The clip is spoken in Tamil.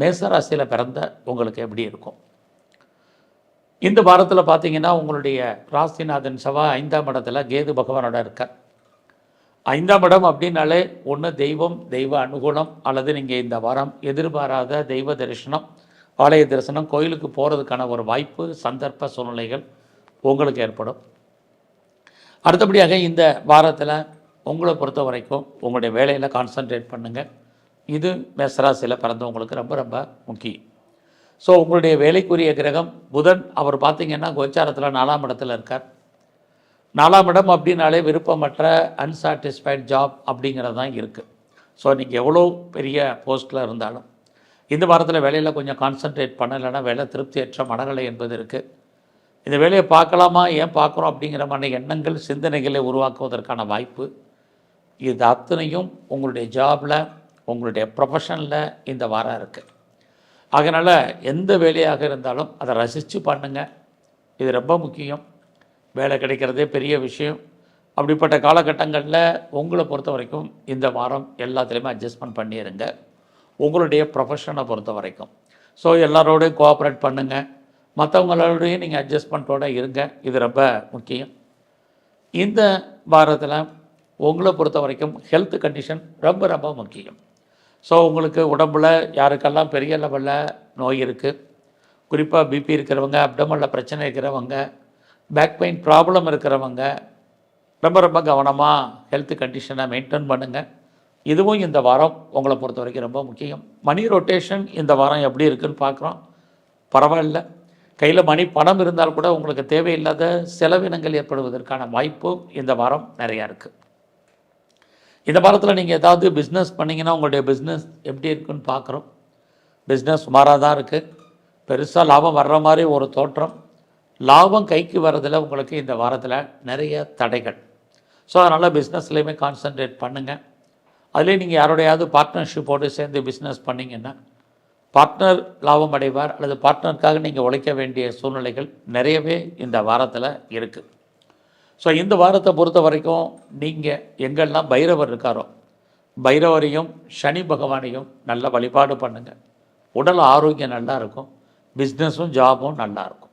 மேசராசியில் பிறந்த உங்களுக்கு எப்படி இருக்கும்? இந்த வாரத்தில் பார்த்தீங்கன்னா உங்களுடைய ராசிநாதன் செவ்வாய் ஐந்தாம் இடத்துல கேது பகவானோட இருக்கார். ஐந்தாம் இடம் அப்படின்னாலே ஒன்று தெய்வம் தெய்வ அனுகூலம் அல்லது நீங்கள் இந்த வாரம் எதிர்பாராத தெய்வ தரிசனம் ஆலய தரிசனம் கோயிலுக்கு போகிறதுக்கான ஒரு வாய்ப்பு சந்தர்ப்ப சூழ்நிலைகள் உங்களுக்கு ஏற்படும். அடுத்தபடியாக இந்த வாரத்தில் உங்களை பொறுத்த வரைக்கும் உங்களுடைய வேலையில் கான்சன்ட்ரேட் பண்ணுங்கள் இது மேசராசியில் பிறந்தவங்களுக்கு ரொம்ப ரொம்ப முக்கியம். ஸோ உங்களுடைய வேலைக்குரிய கிரகம் புதன். அவர் பார்த்தீங்கன்னா கோச்சாரத்தில் நாலாம் இடத்துல இருக்கார். நாலாம் இடம் அப்படின்னாலே விருப்பமற்ற அன்சாட்டிஸ்ஃபைட் ஜாப் அப்படிங்கிறது தான் இருக்குது ஸோ நீங்கள் எவ்வளோ பெரிய போஸ்ட்டில் இருந்தாலும் இந்த வாரத்தில் வேலையில் கொஞ்சம் கான்சன்ட்ரேட் பண்ணலைன்னா வேலை திருப்தியற்ற மனநிலை என்பது இருக்குது இந்த வேலையை பார்க்கலாமா? ஏன் பார்க்குறோம்? அப்படிங்கிற மாதிரி எண்ணங்கள் சிந்தனைகளை உருவாக்குவதற்கான வாய்ப்பு. இது அத்தனையும் உங்களுடைய ஜாபில் உங்களுடைய ப்ரொஃபஷனில் இந்த வாரம் இருக்குது அதனால் எந்த வேலையாக இருந்தாலும் அதை ரசித்து பண்ணுங்கள் இது ரொம்ப முக்கியம். வேலை கிடைக்கிறதே பெரிய விஷயம். அப்படிப்பட்ட காலகட்டங்களில் உங்களை பொறுத்த வரைக்கும் இந்த வாரம் எல்லாத்துலேயுமே அட்ஜஸ்ட்மெண்ட் பண்ணிடுங்க உங்களுடைய ப்ரொஃபஷனை பொறுத்த வரைக்கும். ஸோ எல்லாரோடையும் கோஆப்ரேட் பண்ணுங்கள் மற்றவங்களோடையும் நீங்கள் அட்ஜஸ்ட்மெண்ட்டோடு இருங்க. இது ரொம்ப முக்கியம். இந்த வாரத்தில் உங்களை பொறுத்த வரைக்கும் ஹெல்த் கண்டிஷன் ரொம்ப ரொம்ப முக்கியம். ஸோ உங்களுக்கு உடம்பில் யாருக்கெல்லாம் பெரிய லெவலில் நோய் இருக்குது குறிப்பாக பிபி இருக்கிறவங்க அப்டமலில் பிரச்சனை இருக்கிறவங்க பேக் பெயின் ப்ராப்ளம் இருக்கிறவங்க ரொம்ப ரொம்ப கவனமாக ஹெல்த் கண்டிஷனை மெயின்டைன் பண்ணுங்கள் இதுவும் இந்த வாரம் உங்களை பொறுத்த வரைக்கும் ரொம்ப முக்கியம். மணி ரொட்டேஷன் இந்த வாரம் எப்படி இருக்குன்னு பார்க்குறோம். பரவாயில்ல. கையில் மணி பணம் இருந்தால் கூட உங்களுக்கு தேவையில்லாத செலவினங்கள் ஏற்படுவதற்கான வாய்ப்பும் இந்த வாரம் நிறையா இருக்குது இந்த வாரத்தில் நீங்கள் ஏதாவது பிஸ்னஸ் பண்ணிங்கன்னா உங்களுடைய பிஸ்னஸ் எப்படி இருக்குன்னு பார்க்குறோம் பிஸ்னஸ் சுமாராக தான் இருக்குது பெருசாக லாபம் வர்ற மாதிரி ஒரு தோற்றம். லாபம் கைக்கு வர்றதில் உங்களுக்கு இந்த வாரத்தில் நிறைய தடைகள். ஸோ அதனால் பிஸ்னஸ்லேயுமே கான்சன்ட்ரேட் பண்ணுங்கள் அதுலேயும் நீங்கள் யாரோடையாவது பார்ட்னர்ஷிப்போடு சேர்ந்து பிஸ்னஸ் பண்ணிங்கன்னா பார்ட்னர் லாபம் அடைவார் அல்லது பார்ட்னருக்காக நீங்கள் உழைக்க வேண்டிய சூழ்நிலைகள் நிறையவே இந்த வாரத்தில் இருக்குது ஸோ இந்த வாரத்தை பொறுத்த வரைக்கும் நீங்கள் எங்கெல்லாம் பைரவர் இருக்காரோ பைரவரையும் சனி பகவானையும் நல்லா வழிபாடு பண்ணுங்கள் உடல் ஆரோக்கியம் நல்லா இருக்கும். பிஸ்னஸும் ஜாபும் நல்லாயிருக்கும்